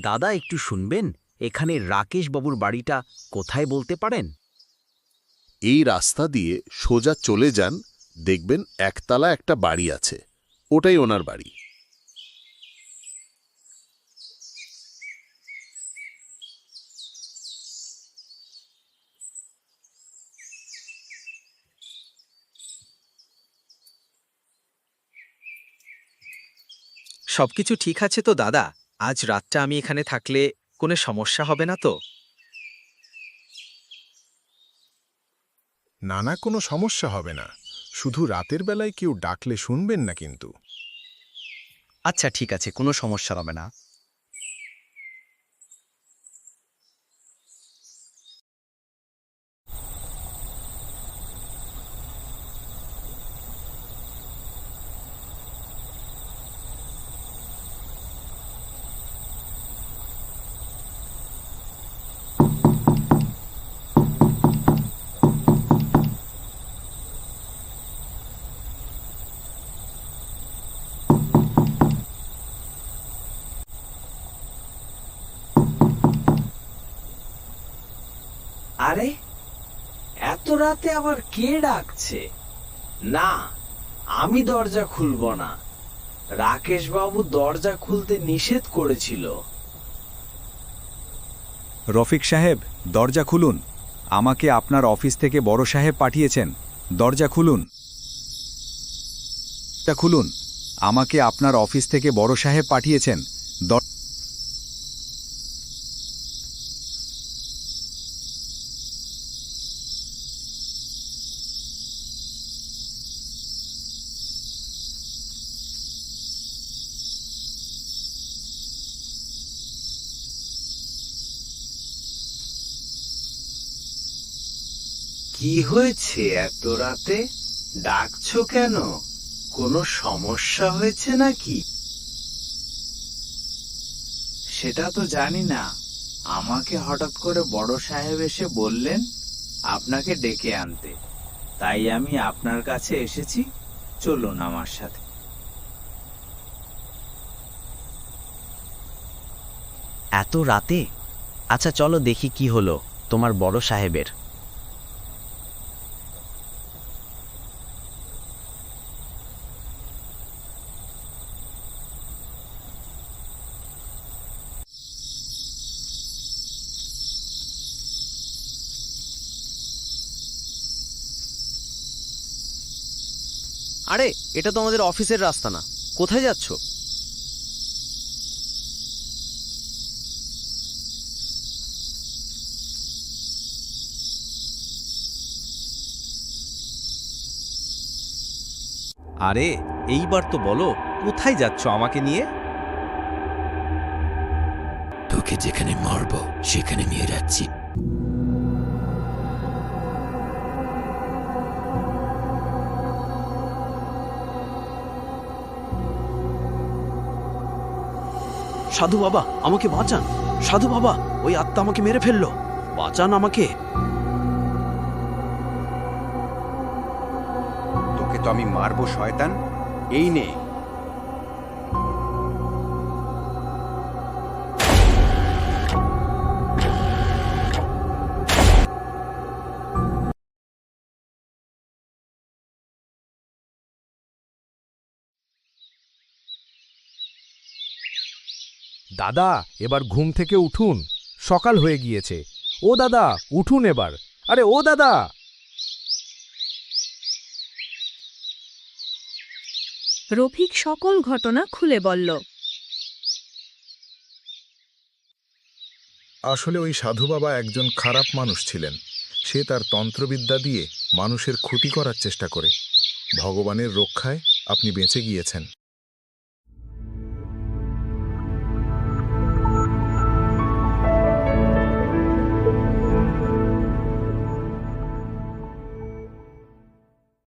দাদা একটু শুনবেন এখানে রাকেশ বাবুর বাড়িটা কোথায় বলতে পারেন? এই রাস্তা দিয়ে সোজা চলে যান দেখবেন একতলা একটা বাড়ি আছে ওটাই ওনার বাড়ি। সবকিছু ঠিক আছে তো দাদা? আজ রাতটা আমি এখানে থাকলে কোনো সমস্যা হবে না তো? নানা কোনো সমস্যা হবে না। শুধু রাতের বেলায় কেউ ডাকলে শুনবেন না কিন্তু। আচ্ছা ঠিক আছে কোনো সমস্যা হবে না। আরে, এত রাতে আবার কে ডাকছে? না, আমি দরজা খুলব না। রাকেশ বাবু দরজা খুলতে নিষেধ করেছিল। রফিক সাহেব, দরজা খুলুন। আমাকে আপনার অফিস থেকে বড় সাহেব পাঠিয়েছেন। দরজা খুলুন। দরজা খুলুন। আমাকে আপনার অফিস থেকে বড় সাহেব পাঠিয়েছেন। দর- কি হয়েছে এত রাতে? ডাকছো কেন? কোনো সমস্যা হয়েছে নাকি? সেটা তো জানি না। আমাকে হঠাৎ করে বড় সাহেব এসে বললেন আপনাকে ডেকে আনতে। তাই আমি আপনার কাছে এসেছি। চলুন আমার সাথে। এত রাতে? আচ্ছা চলো দেখি কি হলো তোমার বড় সাহেবের। আরে এটা তো আমাদের অফিসের রাস্তা না। কোথায় যাচ্ছ? আরে এইবার তো বলো কোথায় যাচ্ছ আমাকে নিয়ে? তোকে যেখানে মারব সেখানে নিয়ে যাচ্ছি। সাধু বাবা, আমাকে বাঁচান। সাধু বাবা, ওই আত্মা আমাকে মেরে ফেলল। বাঁচান আমাকে। তোকে তো আমি মারবো, শয়তান। এই নে। দাদা এবার ঘুম থেকে উঠুন। সকাল হয়ে গিয়েছে। ও দাদা উঠুন এবার। আরে ও দাদা! রফিক সকল ঘটনা খুলে বলল। আসলে ওই সাধু বাবা একজন খারাপ মানুষ ছিলেন। সে তার তন্ত্রবিদ্যা দিয়ে মানুষের ক্ষতি করার চেষ্টা করে। ভগবানের রক্ষায় আপনি বেঁচে গিয়েছেন।